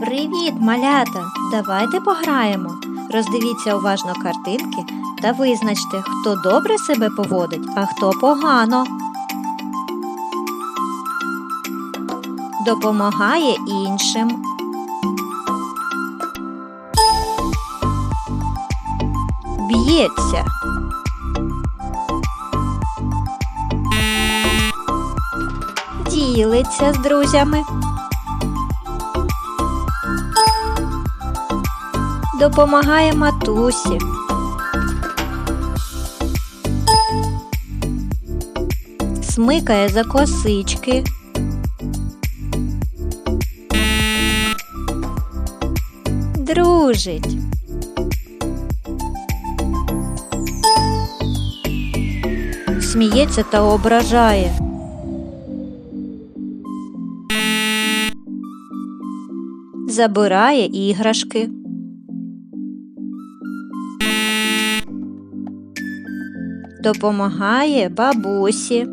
Привіт, малята! Давайте пограємо. Роздивіться уважно картинки та визначте, хто добре себе поводить, а хто погано. Допомагає іншим. Б'ється. Ділиться з друзями. Допомагає матусі. Смикає за косички. Дружить. Сміється та ображає. Забирає іграшки. Допомагає бабусі.